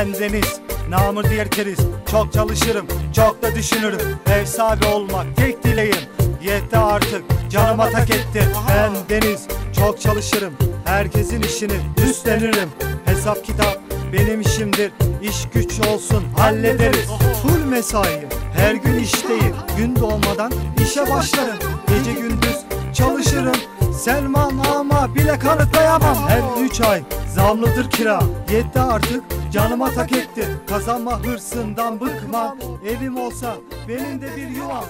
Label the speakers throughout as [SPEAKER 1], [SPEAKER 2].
[SPEAKER 1] Ben Deniz, namır diğer keriz Çok çalışırım, çok da düşünürüm. Ev sahibi olmak tek dileğim. Yetti artık, canıma tak etti. Ben Deniz, çok çalışırım. Herkesin işini üstlenirim. Hesap kitap benim işimdir. İş güç olsun hallederiz. Full mesai her gün işteyim. Gün doğmadan işe başlarım. Gece gündüz çalışırım Selman ama bile kanıtlayamam Her üç ay zamlıdır kira Yetti artık canıma tak etti Kazanma hırsından bıkmam Evim olsa benim de bir yuvam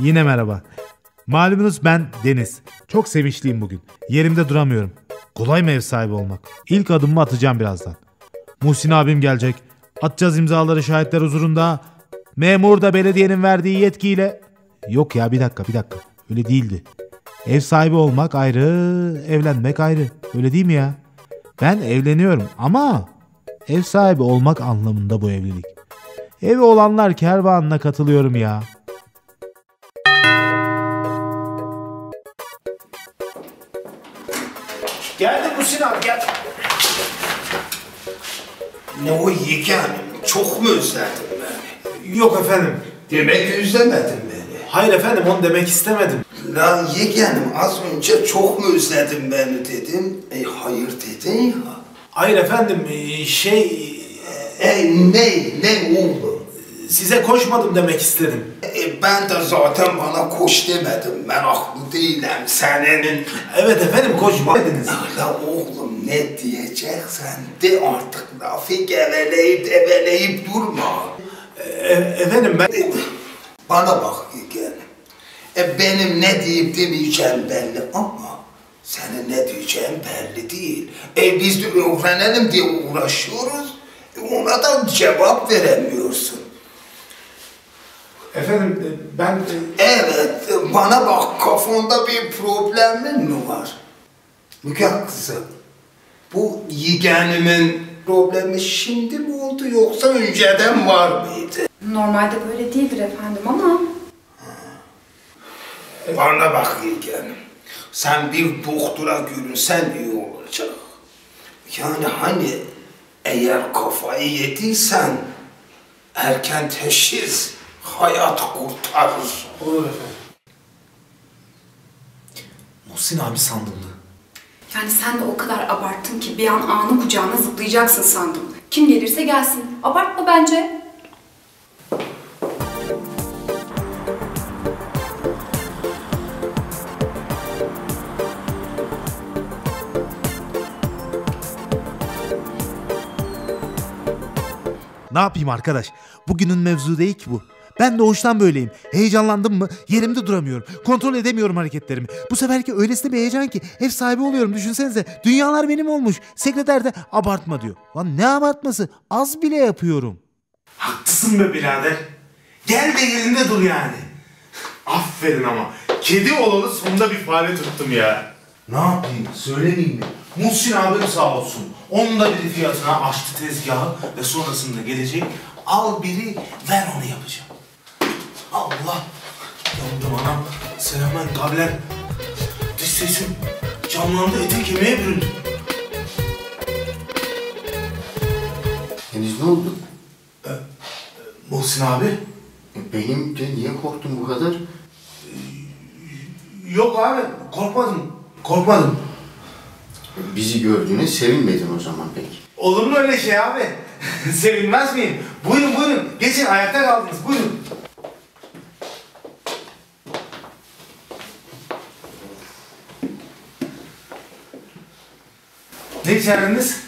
[SPEAKER 2] Yine merhaba. Malumunuz ben Deniz. Çok sevinçliyim bugün. Yerimde duramıyorum. Kolay mı ev sahibi olmak? İlk adımımı atacağım birazdan. Muhsin abim gelecek. Atacağız imzaları şahitler huzurunda. Memur da belediyenin verdiği yetkiyle... Yok ya bir dakika bir dakika. Öyle değildi. Ev sahibi olmak ayrı, evlenmek ayrı. Öyle değil mi ya? Ben evleniyorum ama ev sahibi olmak anlamında bu evlilik. Evi olanlar kervanına katılıyorum ya.
[SPEAKER 3] Geldim Musin abi gel.
[SPEAKER 4] Ne o yeğenim, çok mu özledin beni?
[SPEAKER 3] Yok efendim.
[SPEAKER 4] Demek özlemedin.
[SPEAKER 3] Hayır efendim onu demek istemedim.
[SPEAKER 4] Lan yeğenim az önce çok mu özledin beni dedim. E hayır dedin ya.
[SPEAKER 3] Hayır efendim e, şey
[SPEAKER 4] E ne, ne oldu?
[SPEAKER 3] size koşmadım demek istedim.
[SPEAKER 4] E, ben de zaten bana koş demedim. Meraklı değilim senin.
[SPEAKER 3] Evet efendim koşmadınız.
[SPEAKER 4] La oğlum ne diyeceksen de artık lafı geveleyip eveleyip durma.
[SPEAKER 3] E, efendim ben
[SPEAKER 4] E, Bana bak. E benim ne deyip demeyeceğim belli ama senin ne diyeceğin belli değil. E biz de öğrenelim diye uğraşıyoruz. E, ona da cevap veremiyorsun.
[SPEAKER 3] efendim e, ben e,
[SPEAKER 4] Evet, e, bana bak kafanda bir problemin mi var? Müge kızım, bu yeğenimin problemi şimdi mi oldu yoksa önceden var mıydı?
[SPEAKER 5] Normalde böyle değildir efendim ama
[SPEAKER 4] Bana bak yeğenim, sen bir doktora görünsen iyi olacak. Yani hani eğer kafayı yediysen erken teşhis hayat kurtarır.
[SPEAKER 3] olur efendim. Muhsin abi sandımdı.
[SPEAKER 5] yani sen de o kadar abarttın ki bir an anı kucağına zıplayacaksın sandım. Kim gelirse gelsin. Abartma bence.
[SPEAKER 2] Ne yapayım arkadaş? Bugünün mevzu değil ki bu. Ben doğuştan böyleyim. Heyecanlandım mı yerimde duramıyorum. Kontrol edemiyorum hareketlerimi. Bu seferki öylesine bir heyecan ki ev sahibi oluyorum düşünsenize. Dünyalar benim olmuş. Sekreter de abartma diyor. Lan ne abartması? Az bile yapıyorum.
[SPEAKER 3] Haklısın be birader. Gel de yerinde dur yani. Aferin ama. Kedi olalı sonunda bir fare tuttum ya. Ne yapayım söylemeyeyim mi? Muhsin abim sağ olsun. Onun da biri fiyatına açtı tezgahı ve sonrasında gelecek. Al biri ver onu yapacağım. Allah. Yandım anam. Selamen kablen. Dış sesim camlandı ete kemiğe büründü.
[SPEAKER 6] Henüz ne oldu?
[SPEAKER 3] Muhsin abi.
[SPEAKER 6] E, Benim de niye korktun bu kadar?
[SPEAKER 3] Yok abi korkmadım. Korkmadım.
[SPEAKER 6] Bizi gördüğüne sevinmedin o zaman pek.
[SPEAKER 3] Olur mu öyle şey abi? Sevinmez miyim? Buyurun buyurun. Geçin ayakta kaldınız. Buyurun. Ne içerdiniz?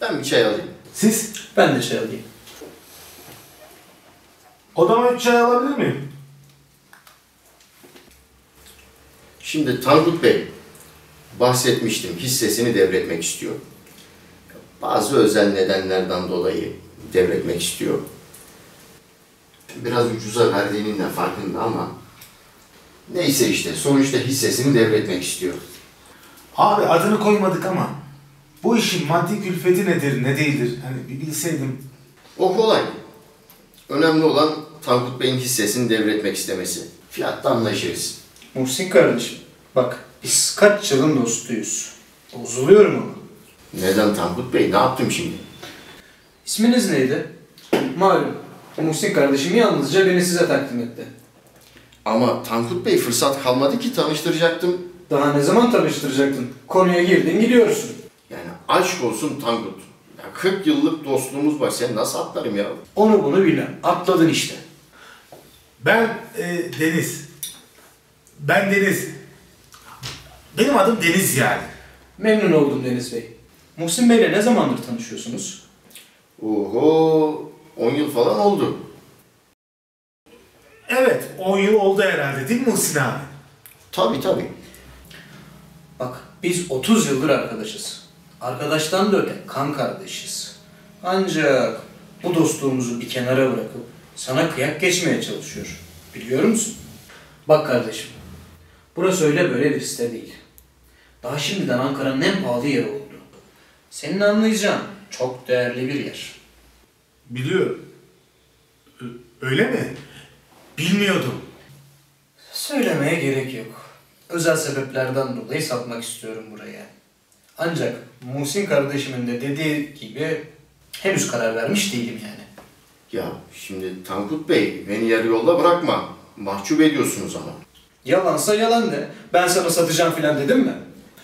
[SPEAKER 6] Ben bir çay alayım.
[SPEAKER 3] Siz?
[SPEAKER 7] Ben de şey alayım.
[SPEAKER 3] Odama üç çay alabilir miyim?
[SPEAKER 6] Şimdi Tankut Bey, bahsetmiştim hissesini devretmek istiyor. Bazı özel nedenlerden dolayı devretmek istiyor. Biraz ucuza verdiğinin de farkında ama neyse işte sonuçta hissesini devretmek istiyor.
[SPEAKER 3] Abi adını koymadık ama bu işin maddi külfeti nedir ne değildir? Hani bir bilseydim.
[SPEAKER 6] O kolay. Önemli olan Tankut Bey'in hissesini devretmek istemesi. Fiyatta anlaşırız.
[SPEAKER 7] Muhsin kardeşim, bak biz kaç yılın dostuyuz. Bozuluyorum ama.
[SPEAKER 6] Neden Tankut Bey? Ne yaptım şimdi?
[SPEAKER 7] İsminiz neydi? Malum. Muhsin kardeşim yalnızca beni size takdim etti.
[SPEAKER 6] Ama Tankut Bey fırsat kalmadı ki tanıştıracaktım.
[SPEAKER 7] Daha ne zaman tanıştıracaktın? Konuya girdin gidiyorsun.
[SPEAKER 6] Yani aşk olsun Tankut. Ya 40 yıllık dostluğumuz var. Sen nasıl atlarım ya?
[SPEAKER 7] Onu bunu bilmem. Atladın işte.
[SPEAKER 3] Ben e, Deniz. Ben Deniz. Benim adım Deniz yani.
[SPEAKER 7] Memnun oldum Deniz Bey. Muhsin Bey'le ne zamandır tanışıyorsunuz?
[SPEAKER 6] Oho 10 yıl falan oldu.
[SPEAKER 3] Evet 10 yıl oldu herhalde değil mi Muhsin abi?
[SPEAKER 6] Tabii tabii.
[SPEAKER 7] Bak biz 30 yıldır arkadaşız. Arkadaştan da öte kan kardeşiz. Ancak bu dostluğumuzu bir kenara bırakıp sana kıyak geçmeye çalışıyor. Biliyor musun? Bak kardeşim. Burası öyle böyle bir site değil. Daha şimdiden Ankara'nın en pahalı yeri oldu. Senin anlayacağın çok değerli bir yer.
[SPEAKER 3] Biliyorum. Öyle mi? Bilmiyordum.
[SPEAKER 7] Söylemeye gerek yok. Özel sebeplerden dolayı satmak istiyorum buraya. Ancak Muhsin kardeşimin de dediği gibi henüz karar vermiş değilim yani.
[SPEAKER 6] Ya şimdi Tankut Bey beni yarı yolda bırakma. Mahcup ediyorsunuz ama.
[SPEAKER 7] Yalansa yalan de. Ben sana satacağım filan dedim mi?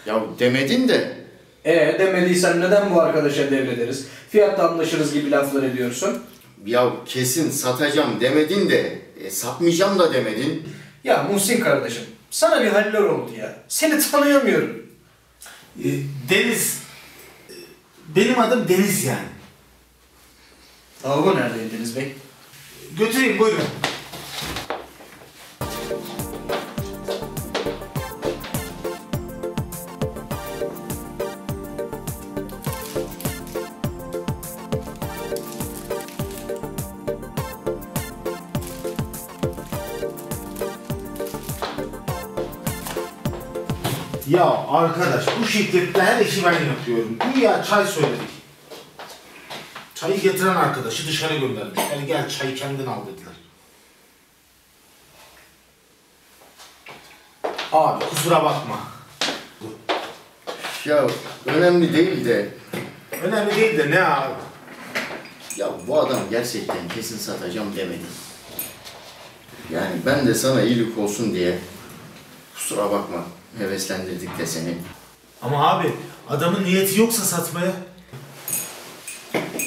[SPEAKER 6] Ya demedin de
[SPEAKER 7] E demediysen neden bu arkadaşa devrederiz? Fiyatta anlaşırız gibi laflar ediyorsun.
[SPEAKER 6] ya kesin satacağım demedin de e, satmayacağım da demedin.
[SPEAKER 7] Ya Muhsin kardeşim sana bir haller oldu ya. Seni tanıyamıyorum.
[SPEAKER 3] E, Deniz. e, Benim adım Deniz yani.
[SPEAKER 7] Lavabo nerede Deniz Bey?
[SPEAKER 3] Götüreyim buyurun. Arkadaş bu şirkette her işi ben yapıyorum. Güya çay söyledik. Çayı getiren arkadaşı dışarı göndermiş. Yani gel çayı kendin al dediler. Abi kusura bakma.
[SPEAKER 6] Ya önemli değil de
[SPEAKER 3] Önemli değil de ne abi?
[SPEAKER 6] ya bu adam gerçekten kesin satacağım demedi. Yani ben de sana iyilik olsun diye kusura bakma heveslendirdik de seni.
[SPEAKER 3] Ama abi adamın niyeti yoksa satmaya.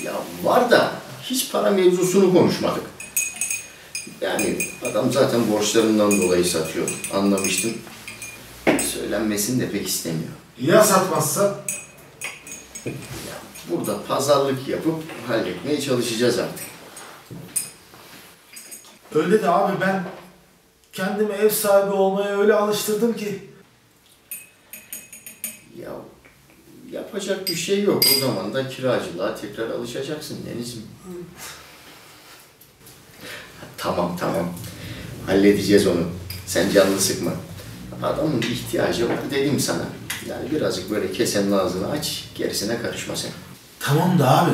[SPEAKER 6] Ya var da hiç para mevzusunu konuşmadık. Yani adam zaten borçlarından dolayı satıyor. Anlamıştım. Söylenmesini de pek istemiyor.
[SPEAKER 3] Ya satmazsa?
[SPEAKER 6] Burada pazarlık yapıp halletmeye çalışacağız artık.
[SPEAKER 3] Öyle de abi ben kendimi ev sahibi olmaya öyle alıştırdım ki.
[SPEAKER 6] Ya yapacak bir şey yok. O zaman da kiracılığa tekrar alışacaksın Deniz'im. tamam tamam. Halledeceğiz onu. Sen canını sıkma. Adamın ihtiyacı var dedim sana. Yani birazcık böyle kesenin ağzını aç, gerisine karışma sen.
[SPEAKER 3] Tamam da abi.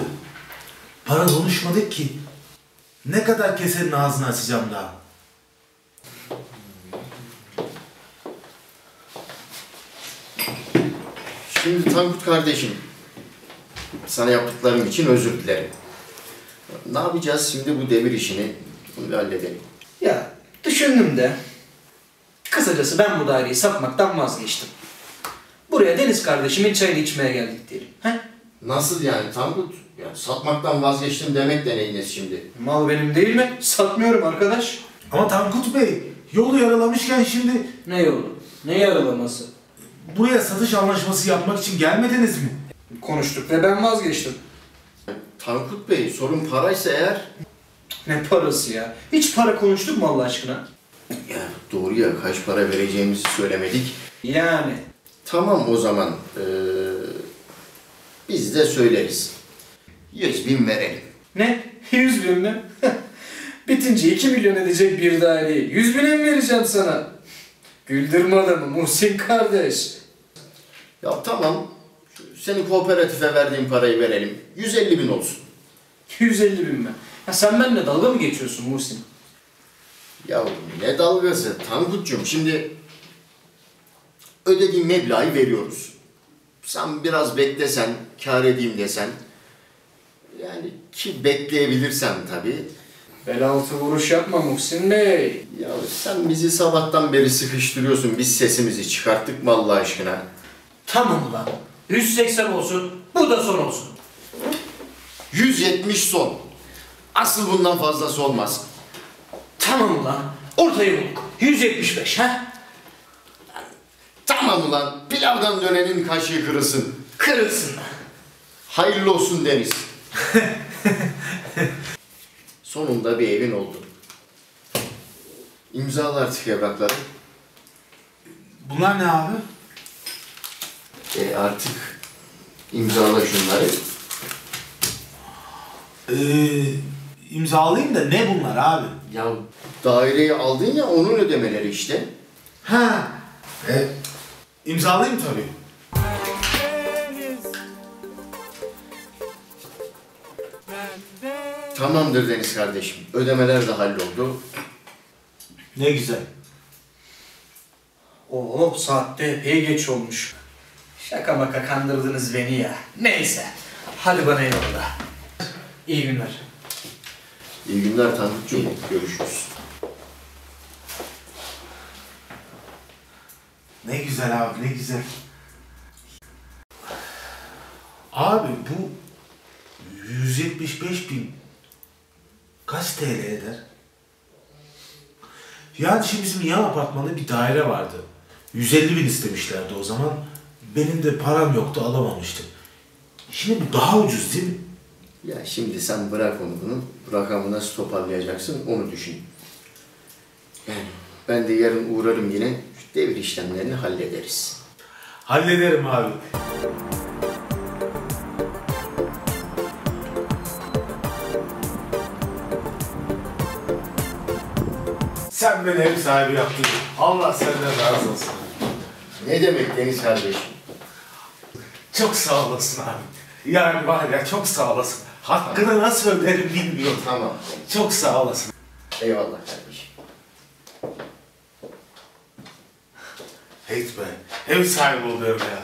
[SPEAKER 3] Para konuşmadık ki. Ne kadar kesenin ağzını açacağım daha.
[SPEAKER 6] Şimdi Tankut kardeşim, sana yaptıklarım için özür dilerim. Ne yapacağız şimdi bu devir işini? Bunu bir halledelim.
[SPEAKER 7] Ya düşündüm de kısacası ben bu daireyi satmaktan vazgeçtim. Buraya Deniz kardeşimin çayını içmeye geldik diyelim. He?
[SPEAKER 6] Nasıl yani Tankut? Yani satmaktan vazgeçtim demek de neyiniz şimdi?
[SPEAKER 7] Mal benim değil mi? Satmıyorum arkadaş.
[SPEAKER 3] Ama Tankut Bey yolu yaralamışken şimdi
[SPEAKER 7] Ne yolu? Ne yaralaması?
[SPEAKER 3] Buraya satış anlaşması yapmak için gelmediniz mi?
[SPEAKER 7] Konuştuk ve ben vazgeçtim.
[SPEAKER 6] Tankut Bey sorun paraysa eğer...
[SPEAKER 7] Ne parası ya? Hiç para konuştuk mu Allah aşkına?
[SPEAKER 6] Ya doğru ya kaç para vereceğimizi söylemedik.
[SPEAKER 7] Yani.
[SPEAKER 6] Tamam o zaman. Ee, biz de söyleriz. 100 bin verelim.
[SPEAKER 7] Ne? 100 bin mi? Bitince 2 milyon edecek bir daireyi 100 bine mi vereceğim sana? Güldürme adamı Muhsin kardeş.
[SPEAKER 6] Ya tamam. Senin kooperatife verdiğin parayı verelim. 150 bin olsun.
[SPEAKER 7] 150 bin mi? Ya sen benimle dalga mı geçiyorsun Muhsin?
[SPEAKER 6] Ya ne dalgası Tankut'cum şimdi ödediğin meblağı veriyoruz. sen biraz beklesen, kar edeyim desen. Yani ki bekleyebilirsen tabii.
[SPEAKER 7] Bel altı vuruş yapma Muhsin Bey.
[SPEAKER 6] Ya sen bizi sabahtan beri sıkıştırıyorsun. Biz sesimizi çıkarttık mı Allah aşkına?
[SPEAKER 7] Tamam ulan. 180 olsun, bu da son olsun.
[SPEAKER 6] 170 son. Asıl bundan fazlası olmaz.
[SPEAKER 7] Tamam ulan. Ortayı bulduk. 175 ha?
[SPEAKER 6] Tamam ulan. Pilavdan dönenin kaşığı kırılsın.
[SPEAKER 7] Kırılsın.
[SPEAKER 6] Hayırlı olsun Deniz. Sonunda bir evin oldu. İmzala artık evrakları.
[SPEAKER 3] Bunlar ne abi?
[SPEAKER 6] E artık imzala şunları.
[SPEAKER 3] Ee, imzalayayım da ne bunlar abi?
[SPEAKER 6] Ya daireyi aldın ya onun ödemeleri işte.
[SPEAKER 3] Ha. E, imzalayayım tabii.
[SPEAKER 6] Tamamdır Deniz kardeşim. Ödemeler de halloldu.
[SPEAKER 3] Ne güzel.
[SPEAKER 7] Oo saatte epey geç olmuş. Şaka maka kandırdınız beni ya. Neyse. Hadi bana eyvallah. İyi günler.
[SPEAKER 6] İyi günler Tanrıcığım. Görüşürüz.
[SPEAKER 3] Ne güzel abi ne güzel. Abi bu 175 bin kaç TL eder? Yani şimdi bizim yan apartmanda bir daire vardı. 150 bin istemişlerdi o zaman. Benim de param yoktu alamamıştım. Şimdi bu daha ucuz değil mi?
[SPEAKER 6] Ya şimdi sen bırak onu bunu. Bu rakamı nasıl toparlayacaksın onu düşün. Yani ben de yarın uğrarım yine. Devir işlemlerini hallederiz.
[SPEAKER 3] Hallederim abi. Sen beni ev sahibi yaptın. Allah senden razı olsun.
[SPEAKER 6] Ne demek Deniz kardeşim?
[SPEAKER 3] Çok sağ olasın abi. Yani var ya çok sağ olasın. Hakkını nasıl öderim bilmiyorum.
[SPEAKER 6] Tamam.
[SPEAKER 3] Çok sağ olasın.
[SPEAKER 6] Eyvallah kardeşim.
[SPEAKER 3] Heyt be. Ev sahibi oluyorum ya.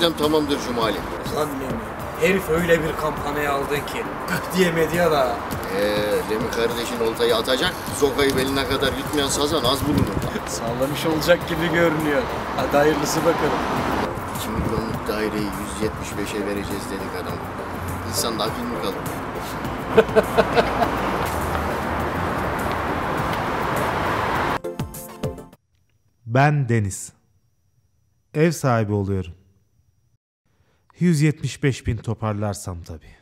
[SPEAKER 6] İşlem tamamdır Cumali.
[SPEAKER 7] Lan Lemi. Herif öyle bir kampanya aldın ki. Gık diyemedi ya da.
[SPEAKER 6] Ee, Remi kardeşin oltayı atacak. Zokayı beline kadar gitmeyen sazan az bulunur.
[SPEAKER 7] Sallamış olacak gibi görünüyor. Hadi hayırlısı bakalım.
[SPEAKER 6] 2 milyonluk daireyi 175'e vereceğiz dedik adam. İnsanda akıl mı kalır?
[SPEAKER 2] Ben Deniz. Ev sahibi oluyorum. 175 bin toparlarsam tabii.